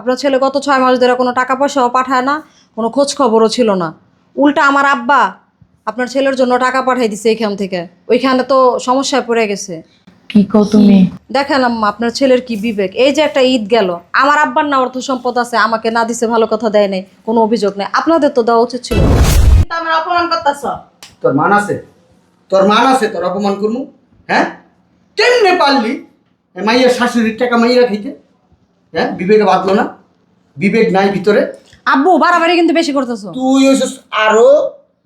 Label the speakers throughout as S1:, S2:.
S1: আপনার ছেলে গত ছয় মাস ধরে কোনো টাকা পয়সাও পাঠায় না কোনো খোঁজ খবরও ছিল না। উল্টা আমার আব্বা আপনার ছেলের জন্য টাকা পাঠাই দিছে এখান থেকে। ওইখানে তো সমস্যায় পড়ে গেছে।
S2: কি কও তুমি?
S1: দেখেন আম্মা আপনার ছেলের কি বিবেক? এই যে একটা ঈদ গেল আমার আব্বার না অর্থ সম্পদ আছে আমাকে না দিছে ভালো কথা দেয় নাই কোনো অভিযোগ নেই। আপনাদের তো দেওয়া উচিত ছিল।
S3: কিন্তু আমার অপমান করতেছ।
S4: তোর মান আছে? তোর মান আছে তোর অপমান করব হ্যাঁ? কেমনে পারলি? মাইয়ের শাশুড়ির টাকা মাইয়েরা খাইতে? হ্যাঁ? বিবেকে বাঁধলো না? বিবেক নাই ভিতরে।
S1: আব্বু বাড়াবাড়ি কিন্তু বেশি করতেছো।
S4: তুই হইছিস আরও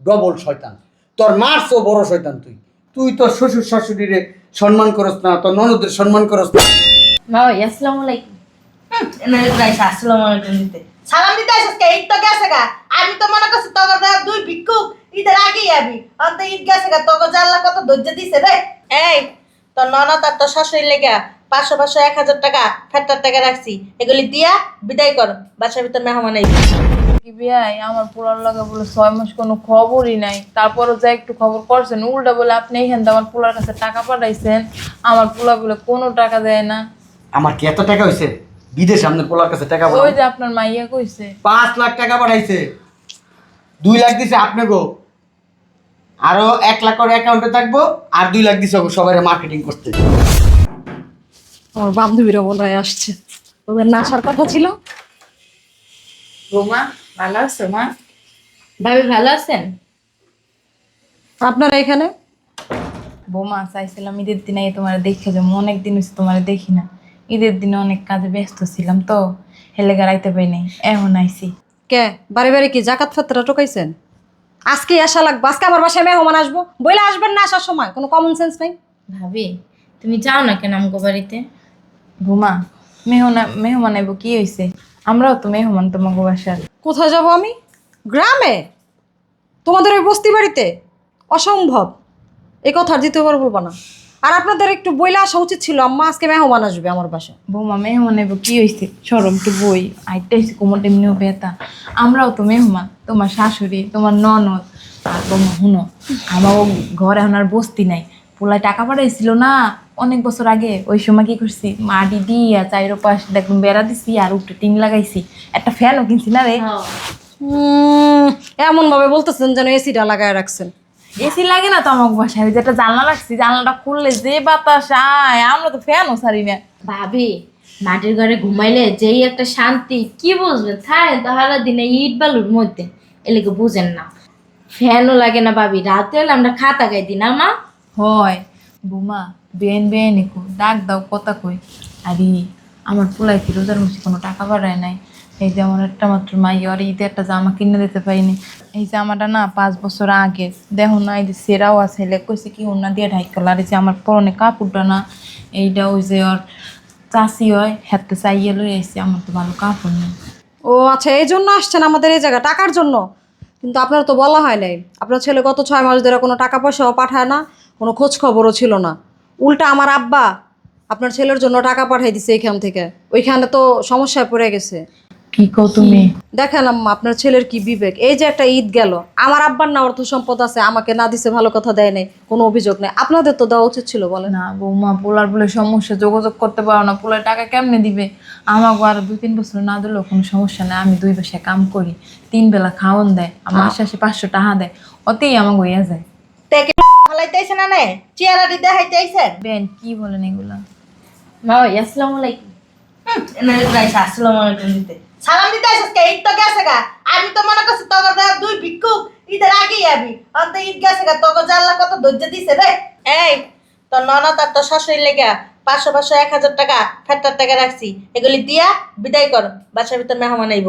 S4: ডবল শয়তান। তোর মার তো বড় শয়তান তুই। তুই তোর শ্বশুর শাশুড়িরে সম্মান করস না তোর ননদের সম্মান করস না।
S2: ওই আসসালামু আলাইকুম।
S3: এনে রাইস আসসালামু আলাইকুম দিতে। সালাম দিতে আসিস কে? ঈদ তো গেছে গা। আমি তো মনে করছি দেখ দুই ভিক্ষুক। ঈদের আগেই আবি। অন্ত ঈদ গেছে গা। তোকে জানলা কত ধৈর্য দিছে রে। এই তোর ননদ আর তোর শাশুড়ি লেগে পাঁচশো পাঁচশো এক হাজার টাকা ফেরতার টাকা রাখছি। এগুলি দিয়া বিদায় কর। বাসার ভিতর মেহমান আইবি।
S2: আমার পোলার লাগে বলে ছয় মাস কোনো খবরই নাই। তারপরও যা একটু খবর করছেন উল্টা বলে আপনি এইখান আমার পোলার কাছে টাকা পাঠাইছেন। আমার পোলা বলে কোনো টাকা দেয় না।
S4: আমার কি এত টাকা হয়েছে বিদেশ আপনার পোলার কাছে টাকা
S2: ওই যে আপনার মাইয়া কইছে।
S4: পাঁচ লাখ টাকা পাঠাইছে। দুই লাখ দিছে আপনি গো আরও এক লাখ করে অ্যাকাউন্টে থাকব আর দুই লাখ দিছে সবাই মার্কেটিং করতে।
S1: আমার বান্ধবীরা মনে হয় আসছে। ওদের না আসার কথা ছিল।
S2: বৌমা ভালো আছো মা? ভাবি ভালো আছেন?
S1: আপনারা এখানে?
S2: বৌমা চাইছিলাম ঈদের দিনে তোমার দেখে যে অনেক দিন হচ্ছে তোমার দেখি না। ঈদের দিনে অনেক কাজে ব্যস্ত ছিলাম তো হেলে গাড়াইতে পাই নাই। এখন আইছি।
S1: কে? বাড়ি বাড়ি কি জাকাত ফাতরা টোকাইছেন আজকে আসা লাগবে। আজকে আমার বাসায় মেহমান আসব। বইলে আসবেন না আসার সময়। কোনো কমন সেন্স নাই।
S5: ভাবি তুমি যাও না কেন আমগো বাড়িতে?
S2: বৌমা মেহনা মেহমান আইব কি হয়েছে আমরাও তো মেহমান তোমাকে বাসার।
S1: কোথায় যাব আমি? গ্রামে? তোমাদের ওই বস্তি বাড়িতে? অসম্ভব। এই কথা আর দ্বিতীয়বার বলব না। আর আপনাদের একটু বইলে আসা উচিত ছিল আম্মা আজকে মেহমান আসবে আমার বাসায়।
S2: বৌমা মেহমান আইব কি হয়েছে সরম তো বই আইটা হয়েছে কোমর এমনিও বেতা আমরাও তো মেহমান তোমার শাশুড়ি তোমার ননদ আর বৌমা হুনো। আমার ঘর এখন আর বস্তি নাই। পোলায় টাকা পাঠাইছিল না অনেক বছর আগে ওই সময় কি করছি? মাটি দিয়া চাইরো পাশ দেখুন বেড়া দিছি আর উপরে টিন লাগাইছি। একটা ফ্যানও কিনছি না রে।
S1: এমন ভাবে বলতেছেন যেন এসিটা লাগায় রাখছেন।
S2: এসি লাগে না তো আমার বাসায়? ওই যে একটা জানলা রাখছি জানলাটা খুললে যে বাতাস আয় আমরা তো ফ্যানও সারি না।
S5: ভাবি মাটির ঘরে ঘুমাইলে যেই একটা শান্তি কি বুঝবেন? থাকে তো সারা দিনে ইট বালুর মধ্যে। এলাকে বুঝেন না। ফ্যানও লাগে না ভাবি। রাতে হলে আমরা খাতা গাই দিই না মা?
S2: হয়। বুমা বেন বেন কো ডাক দাও, কথা কই। আরে, আমার পোলাই কি রোজার মাসে কোনো টাকা পাঠায় নাই? এই যে আমার একটা মাত্র মাই আর ঈদে একটা জামা কিনে দিতে পারিনি। এই জামাটা না পাঁচ বছর আগে, দেখো না, এই যে সেরাও আছে, লে কইছে কি অন্য দিয়ে ঢাই কলা আর এই যে আমার পরনে কাপড়টা না, এইটা ওই যে ওর চাষি হয় হাতে চাইয়ে লই আইসি আমার তো ভালো কাপড় নেই।
S1: ও আচ্ছা এই জন্য আসছেন আমাদের এই জায়গা টাকার জন্য? কিন্তু আপনার তো বলা হয় নাই। আপনার ছেলে গত ছয় মাস ধরে কোনো টাকা পয়সাও পাঠায় না, কোনো খোঁজ খবরও ছিল না। উল্টা আমার আব্বা আপনার ছেলের জন্য টাকা পাঠাই দিছে এখান থেকে। ওইখানে তো সমস্যায় পড়ে গেছে।
S2: কি কও তুমি?
S1: দেখেন আপনার ছেলের কি বিবেক? এই যে একটা ঈদ গেল আমার আব্বার না অর্থ সম্পদ আছে আমাকে না দিছে ভালো কথা দেয় নাই কোনো অভিযোগ নেই। আপনাদের তো দেওয়া উচিত ছিল বলে
S2: না বৌমা পোলার বলে সমস্যা যোগাযোগ করতে পারো না পোলার টাকা কেমনে দিবে? আমাকে আর দুই তিন বছর না দিলেও কোনো সমস্যা নেই আমি দুই বসে কাম করি তিন বেলা খাওয়ান দেয় আমার আশেপাশে পাঁচশো টাকা দেয় ওতেই আমাকে হইয়া যায়।
S3: ফালাইতেছে না নে?
S2: বেন কি বলেন এগুলা?
S5: মা আসসালামু আলাইকুম।
S3: এনে রাইস আসসালামু আলাইকুম দিতে। সালাম দিতে কে? ঈদ তো গেছে গা। আমি তো মনে করছি তোর দেখ দুই ভিক্ষুক ঈদের আগেই আবি। অন্ত ঈদ গেছে গা তোকে জানলা কত ধৈর্য দিছে রে। এই তোর ননদ আর তোর শাশুড়ি লেগে পাঁচশো পাঁচশো এক হাজার টাকা ফেরতার টাকা রাখছি। এগুলি দিয়া বিদায় কর বাসার ভিতর মেহমান আইব।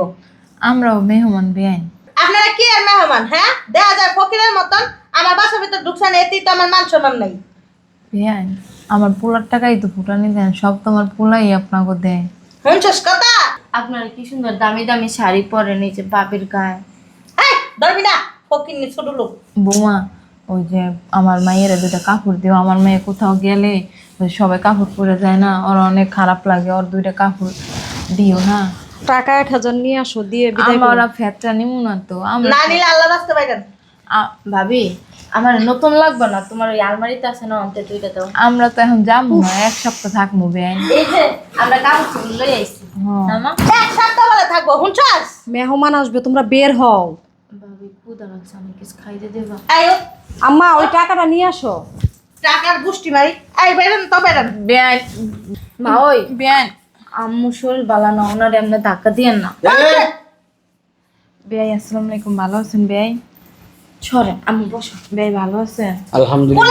S2: আমরাও মেহমান বেআইন।
S3: আপনারা কি আর মেহমান হ্যাঁ? দেখা যায় ফকিরের মতন। আমার বাসার ভিতর ঢুকছেন এতেই তো আমার মান সম্মান নাই।
S2: আমার পোলার টাকাই তো ফুটানি দেন সব তো আমার পোলাই আপনাকে দেয়।
S3: শুনছস কথা?
S5: আপনারা কি সুন্দর দামি দামি শাড়ি পরেন এই যে বাবির গায়ে।
S3: এই ধরবি না ফকির নি ছোট লোক।
S2: বৌমা ওই যে আমার মায়ের দুইটা কাপড় দিও আমার মেয়ে কোথাও গেলে সবাই কাপড় পরে যায় না ওর অনেক খারাপ লাগে ওর দুইটা কাপড় দিও না।
S1: টাকা এক হাজার নিয়ে আসো দিয়ে বিদায়
S2: আমরা ফ্যাটটা নিমু না তো আমরা
S3: না নিলে আল্লাহ রাস্তা পাইবেন
S5: ভাবি আমার নতুন লাগবে না তোমার ওই আলমারিতে আছে না অন্তে দুইটা দাও।
S2: আমরা তো এখন যাব না এক সপ্তাহ থাকব বেআইন।
S5: এই যে আমরা কাপড় লই আইছি।
S2: হ্যাঁ।
S3: এক সপ্তাহ বলে থাকব হুঁচাস
S1: মেহমান আসবে তোমরা বের হও।
S5: ভাবি লাগছে আমি কিছু খাইতে দেবা।
S3: আয়ো
S1: আম্মা ওই টাকাটা নিয়ে আসো।
S3: টাকার গুষ্টি মারি। এই বেরেন তো বেরেন
S2: বেআইন।
S5: মা ওই।
S2: বেআইন।
S5: আম্মু শরীর বালা না ওনারে এমনি ধাক্কা দিয়েন না।
S2: বেআই আসসালামু আলাইকুম ভালো আছেন বেআই
S5: সরেন আম্মু বসো।
S2: ভালো আছেন
S4: আলহামদুলিল্লাহ।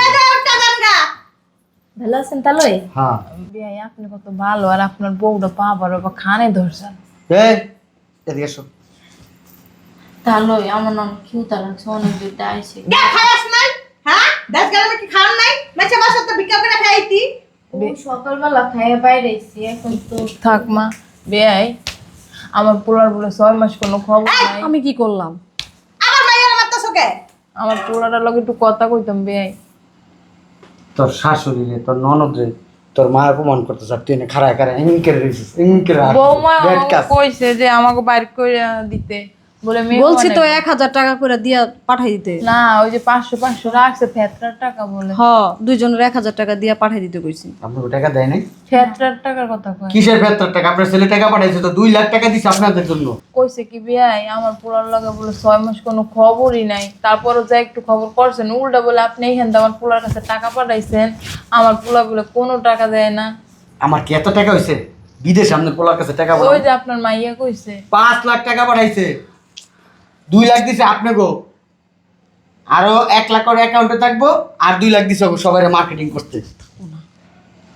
S5: ভালো আছেন তাহলে
S4: হ্যাঁ।
S2: বেআই আপনি কত ভালো আর আপনার বউটা পা বড় বা খানে ধরছেন
S4: এই এদিকে এসো।
S5: তাহলে আমার নাম ক্ষুদা লাগছে অনেক দুইটা আইসি
S3: কে খায়াস নাই? হ্যাঁ? দেশ গেলে কি খাওয়ার নাই? মেছে বাসা তো ভিক্ষা করে খাইতি।
S5: সকালবেলা খাইয়ে বাইরে আইসি এখন তো
S2: থাক মা বেআই আমার পোলার বলে ছয় মাস কোনো খবর নাই।
S1: আমি কি করলাম?
S3: কে?
S2: আমার পোলাটার লগে একটু কথা কইতাম বেআই
S4: তোর শাশুড়ি রে তোর ননদ রে তোর মা অপমান করতে চাপ তুই এনে খারায় খারায় ইনকে রেছিস ইনকে
S2: বৌমা কইছে যে আমাকে বাইর করে দিতে। বলে মেয়ে
S1: বলছি তো এক হাজার টাকা করে দিয়া পাঠাই দিতে।
S2: না ওই যে পাঁচশো পাঁচশো রাখছে ফেতরার টাকা বলে।
S1: হ দুইজনের এক হাজার টাকা দিয়া পাঠাই দিতে কইছি।
S4: টাকা দেয় নাই?
S2: ফেতরার টাকার কথা কয়।
S4: কিসের বেতর টাকা? আপনার ছেলে টাকা পাঠাইছে তো দুই লাখ টাকা দিছে আপনাদের জন্য।
S2: কইছে কি বিয়াই আমার পোলার লগে বলে ছয় মাস কোনো খবরই নাই। তারপরও যা একটু খবর করছেন উল্টা বলে আপনি এইখান থেকে আমার পোলার কাছে টাকা পাঠাইছেন। আমার পোলা বলে কোনো টাকা দেয় না।
S4: আমার কি এত টাকা হয়েছে বিদেশে আপনার পোলার কাছে টাকা
S2: ওই যে আপনার মাইয়া কইছে।
S4: পাঁচ লাখ টাকা পাঠাইছে। দুই লাখ দিছে আপনি গো আরও এক লাখ করে অ্যাকাউন্টে থাকব আর দুই লাখ দিছে সবাই মার্কেটিং করতে।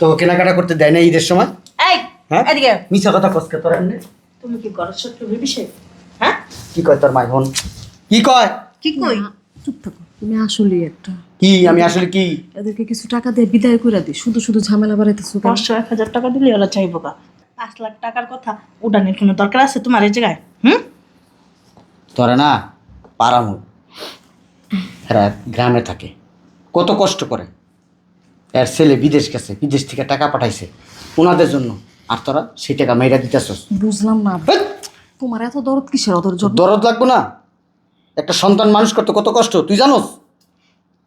S4: তো কেনাকাটা করতে দেয় না ঈদের সময়?
S3: এই
S4: হ্যাঁ?
S3: এদিকে
S4: মিছা কথা কসকে তোর এমনি?
S3: তুমি কি করো শত্রু বিষয় হ্যাঁ?
S4: কি কয় তোর মাই বোন? কি কয়?
S3: কি কই?
S1: চুপ থাকো। তুমি আসলে একটা
S4: কি আমি আসলে কি?
S1: এদেরকে কিছু টাকা দিয়ে বিদায় করে দিই। শুধু শুধু ঝামেলা বাড়াইতেছো
S3: পাঁচশো এক হাজার টাকা দিলে ওরা চাইব গা। পাঁচ লাখ টাকার কথা উডানের কোনো দরকার আছে তোমার এই জায়গায়? হুম?
S4: তোরা না পারামুর এরা গ্রামে থাকে। কত কষ্ট করে। এর ছেলে বিদেশ গেছে বিদেশ থেকে টাকা পাঠাইছে ওনাদের জন্য। আর তোরা সেই টাকা মেয়েরা দিতেছস।
S1: বুঝলাম না। তোমার এত দরদ কিসের ওদের
S4: দরদ লাগবো না। একটা সন্তান মানুষ করতে কত কষ্ট তুই জানোস?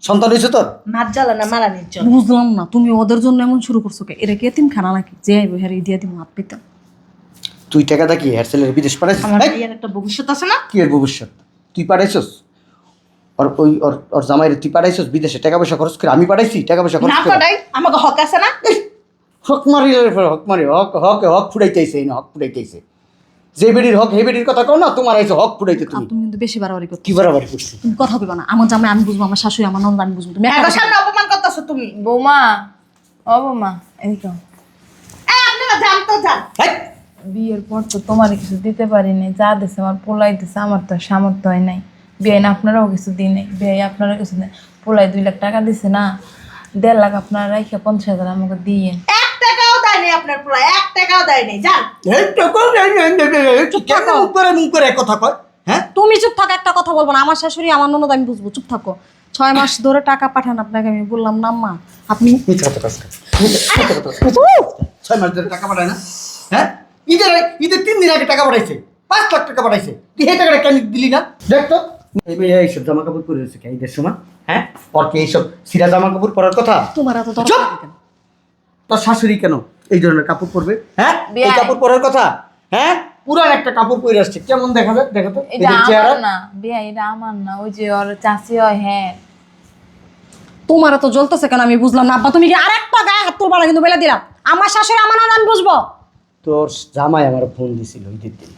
S4: সন্তান হয়েছে তোর।
S3: মার জ্বালা না মারানির জন্য
S1: বুঝলাম না তুমি ওদের জন্য এমন শুরু করছ কে? এটা কি এতিম খানা নাকি? যে আইবো হ্যাঁ দিয়ে দিম হাত পেতাম।
S4: তুই টাকা দা কি এর ছেলের বিদেশ পাঠাইছিস?
S3: আমার
S4: এই,
S3: ভাইয়ের একটা ভবিষ্যৎ আছে না?
S4: কি এর ভবিষ্যৎ? তুই পাঠাইছস? ওর ওই ওর ওর জামাইরে তুই পাঠাইছস বিদেশে? টাকা পয়সা খরচ করে আমি পাঠাইছি? টাকা পয়সা খরচ
S3: না
S4: করে?
S3: আমাকে হক আছে না?
S4: হক মারি হক মারি হক হক হক ফুটাইতেছে এই না হক ফুটাইতেছে। যে বেডির হক হে বেডির কথা কও না তোমার আইছে হক ফুটাইতে তুমি।
S1: তুমি কিন্তু বেশি বাড়াবাড়ি করছ
S4: কি বাড়াবাড়ি করছি?
S1: তুমি কথা কইবা না। আমার জামাই আমি বুঝব আমার শাশুড়ি আমার নন্দ আমি বুঝব। তুমি একা কথা
S3: সামনে অপমান করতেছো তুমি।
S2: বৌমা ও বৌমা এদিকে আও।
S3: এই আপনারা জান তো জান
S4: হেই,
S2: বিয়ের পর তো তোমার কিছু দিতে পারিনি। যা দিছে আমার পোলাই দিছে আমার তো সামর্থ্য হয় নাই। বিয়ে না আপনারাও কিছু দিই নাই বিয়ে আপনারা কিছু দেন পোলাই দুই লাখ টাকা দিছে না দেড় লাখ আপনারা রাইখে পঞ্চাশ হাজার আমাকে দিয়ে
S3: এক টাকাও দেয়নি আপনার পোলা এক টাকাও
S4: কেন মুখ করে মুখ করে কথা কয় হ্যাঁ?
S1: তুমি চুপ থাকো একটা কথা বলব না। আমার শাশুড়ি আমার ননদ আমি বুঝব চুপ থাকো। ছয় মাস ধরে টাকা পাঠান আপনাকে আমি বললাম না মা আপনি।
S4: ছয় মাস ধরে টাকা পাঠায় না হ্যাঁ? ঈদের ঈদের তিন দিন আগে টাকা পাঠাইছে। পাঁচ লাখ টাকা পাঠাইছে। তুই এই টাকাটা কেন দিলি না? দেখ তো। এই মেয়ে এইসব জামা কাপড় পরে রয়েছে কে ঈদের সময়? হ্যাঁ? ওর কি এইসব সিরা জামা কাপড় পরার কথা?
S1: তোমার এত
S4: চুপ! তোর শাশুড়ি কেন এই ধরনের কাপড় পরবে? হ্যাঁ? এই
S2: বিয়ায়।
S4: কাপড় পরার কথা? হ্যাঁ? পুরান একটা কাপড় পরে আসছে। কেমন দেখা যায়? দেখো তো।
S2: এটা
S4: এদের চেহারা।
S2: আমার না। বিয়ে এটা আমার না। ওই যে ওর চাষি হয় হ্যাঁ।
S1: তোমার এত জ্বলতেছে কেন আমি বুঝলাম না। আব্বা তুমি কি আরেকটা গায়ে হাত তুলবা না কিন্তু বলে দিলাম। আমার শাশুড়ি আমার ননদ আমি বুঝব?
S4: তোর জামাই আমার ফোন দিছিল ঈদের দিন।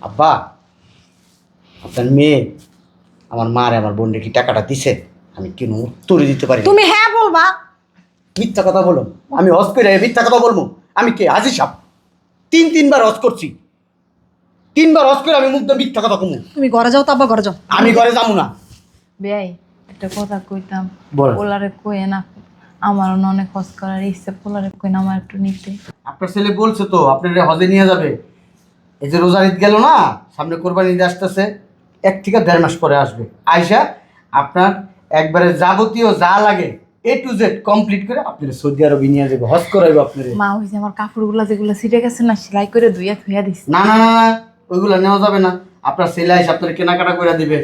S4: আব্বা আপনার মেয়ে আমার মার আমার বোনকে কি টাকাটা দিছে? আমি কেন উত্তরে দিতে পারি
S1: তুমি হ্যাঁ বলবা।
S4: মিথ্যা কথা বলো। আমি হজ করে মিথ্যা কথা বলব। আমি কে? আজি সাপ তিন তিনবার হজ করছি। তিনবার হজ করে আমি মুগ্ধ মিথ্যা কথা কমু।
S1: তুমি ঘরে যাও তো আব্বা ঘরে যাও।
S4: আমি ঘরে যাব না।
S2: বিয়াই একটা কথা কইতাম।
S4: বল।
S2: পোলারে কয়ে না। আমারও না অনেক খরচ করার ইচ্ছে পোলারে কই না আমার একটু নিতে।
S4: আপনার ছেলে বলছে তো আপনার হজে নিয়ে যাবে। এই যে রোজার ঈদ গেল না সামনে কোরবানি ঈদ আসতেছে এক থেকে দেড় মাস পরে আসবে। আয়সা আপনার একবারে যাবতীয় যা লাগে এ টু জেড কমপ্লিট করে আপনার সৌদি আরবে নিয়ে যাবে হজ করাইবো আপনার।
S2: মা ওই যে আমার কাপড়গুলো যেগুলো ছিটে গেছে না সেলাই করে ধুইয়া ধুইয়া দিছে।
S4: না না না ওইগুলো নেওয়া যাবে না। আপনার ছেলে এসে আপনার কেনাকাটা করে দিবে।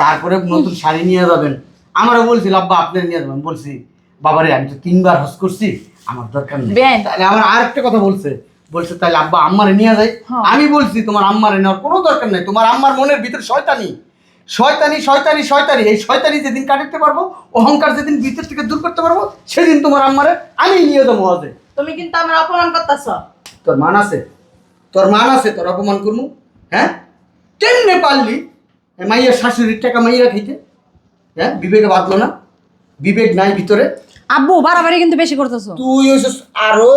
S4: তারপরে নতুন শাড়ি নিয়ে যাবেন। আমারও বলছিল আব্বা আপনার নিয়ে যাবেন। বলছি বাবারে আমি তো তিনবার হজ করছি আমার দরকার নেই।
S2: বেন।
S4: তাহলে আমার আরেকটা কথা বলছে। বলছে তাহলে আব্বা আম্মারে নিয়ে যাই।
S2: হ্যাঁ।
S4: আমি বলছি তোমার আম্মারে নেওয়ার কোনো দরকার নেই। তোমার আম্মার মনের ভিতরে শয়তানি। শয়তানি শয়তানি শয়তানি। এই শয়তানি যেদিন কাটাতে পারব অহংকার যেদিন ভিতর থেকে দূর করতে পারব সেদিন তোমার আম্মারে আমি নিয়ে যাব হজে
S3: তুমি কিন্তু আমার অপমান করতেছ।
S4: তোর মান আছে? তোর মান আছে? তোর অপমান করব হ্যাঁ? কেমনে পারলি? এ মাইয়ের শাশুড়ির টাকা মাইয়া খাইতে? হ্যাঁ? বিবেকে বাঁধলো না? বিবেক নাই ভিতরে?
S1: আব্বু বাড়াবাড়ি কিন্তু বেশি করতেছো।
S4: তুই হইছিস আরও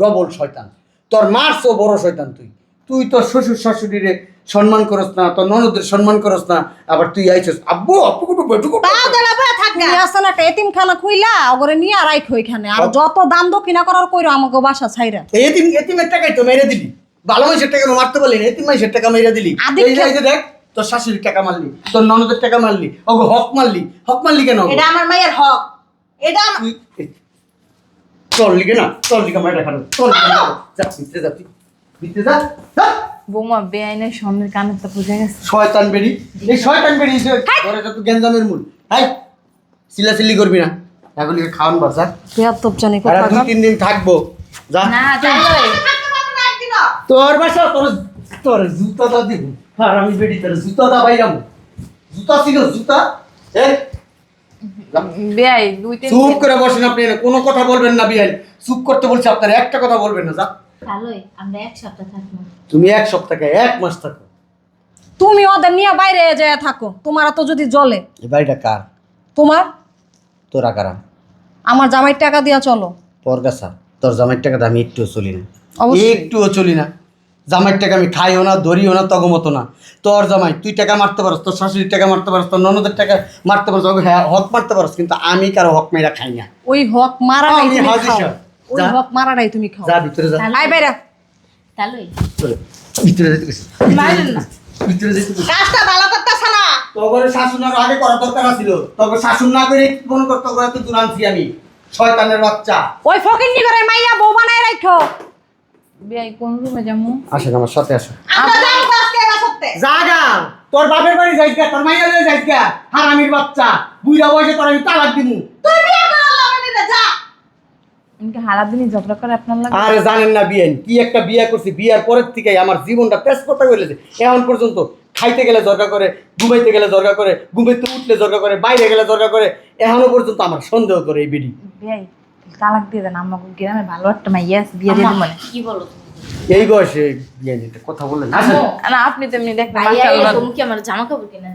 S4: ডবল শয়তান। তোর মারছো বড় শয়তান তুই। তুই তোর শ্বশুর শাশুড়িরে সম্মান করস না তোর ননদের সম্মান করস না আবার তুই আইছিস আব্বু আব্বু কুটু বেটুকু
S3: তাও দেলা বলে থাক
S1: না একটা এতিম খানা খুইলা ওগরে নিয়ে আর রাইখো এখানে আর যত দাম দক্ষিণা করার কইরো আমাকে বাসা ছাইরা।
S4: এতিম এতিমের টাকাই তো মেরে দিলি। ভালো মানুষের টাকা মারতে পারলি না এতিম মানুষের টাকা মেরে দিলি। এই যে দেখ তোর শাশুড়ির টাকা মারলি তোর ননদের টাকা মারলি ওগো হক মারলি। হক মারলি কেন?
S3: এটা আমার মায়ের হক। এটা আমার-
S4: তুই তোর লিগে না তোর লিগে মাইটা খানো তোর লিগে না। যা ভিতরে যা তুই। ভিতরে যা।
S2: বৌমা বেআইনের স্বামীর কানে তো বুঝে গেছে।
S4: শয়তান বেরি এই শয়তান বেরি যে ঘরে যত গ্যাঞ্জামের মূল। হাই! চিল্লাচিল্লি করবি না। এখন লিগে খাওয়ান বাস যা
S1: বেয়াত্তব জানি
S4: আর
S1: কথা
S4: দুই তিন দিন থাকব। যা।
S2: না
S3: একদিনও।
S4: তোর বাসা তোর তোর জুতা দা দিব। আর আমি বেটি তোর জুতা দা বাইরাম জুতা ছিল জুতা। এ
S2: বেআই
S4: চুপ করে বসেন আপনি কোনো কথা বলবেন না বিয়াই চুপ করতে বলছি আপনার একটা কথা বলবেন না যা
S5: ভালোই আমরা এক সপ্তাহ থাকব।
S4: তুমি এক সপ্তাহে এক মাস থাকো।
S1: তুমি ওদের নিয়ে বাইরে যেয়ে থাকো তোমার তো যদি জ্বলে।
S4: এই বাড়িটা কার?
S1: তোমার?
S4: তোরা কারা?
S1: আমার জামাইয়ের টাকা দিয়া চলো।
S4: তোর কাছা তোর জামাইয়ের টাকাতে আমি একটুও চলি না।
S1: অবশ্যই।
S4: একটুও চলি না। জামাইয়ের টাকা আমি খাইও না ধরিও না তগ মতো না। তোর জামাই তুই টাকা মারতে পারস তোর শাশুড়ির টাকা মারতে পারস তোর ননদের টাকা মারতে পারস হ্যাঁ হক মারতে পারস কিন্তু আমি কারও হক মেয়েরা খাই না।
S1: ওই হক তুমি খাও। ওই
S4: যা।
S1: হক মারাটাই তুমি খাও।
S4: যা ভিতরে যা।
S1: আই বাইরে।
S5: তাহলেই
S4: চলে। ভিতরে যেতে গেছি
S3: না।
S4: ভিতরে যেতে
S3: কাজটা ভালো করতেছ না?
S4: আর আগে করা দরকার ছিল তবে শাসন না করে মনে করতো এত দূর আনছি আমি। শয়তানের বাচ্চা।
S1: ওই ফকিন্নি করে মাইয়া বউ বানায় রাখো
S2: বেআই কোন রুমে যাব
S4: আসেন আমার সাথে আসেন।
S3: আমরা যাব আজকে বাসাতে
S4: জাগা তোর বাপের বাড়ি যাইস গা তোর মাইয়া লয়ে যাইস গা হারামির বাচ্চা বুইরা বয়সে তোর আমি তালাক দিমু।
S3: তুই বিয়ে করে লাভ নেই রে, যা।
S2: এমনকি হারা দিনই ঝগড়া করে আপনার লাগে?
S4: আরে জানেন না বিয়েন কি একটা বিয়ে করছি বিয়ার পরের থেকে আমার জীবনটা তেজ কথা কইলেছে এখন পর্যন্ত খাইতে গেলে দরকার করে ঘুমাইতে গেলে দরকার করে ঘুমাইতে উঠলে দরকার করে বাইরে গেলে দরকার করে এখনও পর্যন্ত আমার সন্দেহ করে এই বিড়ি।
S2: তালাক দিয়ে দেন আমাকে গ্রামে ভালো একটা মাইয়া আছে বিয়ে দিয়ে মানে
S5: কি বলো
S4: এই বয়সে বিয়ে দিতে কথা বললেন
S2: না। আপনি তো এমনি দেখবেন
S5: আমার জামা কাপড় কিনে?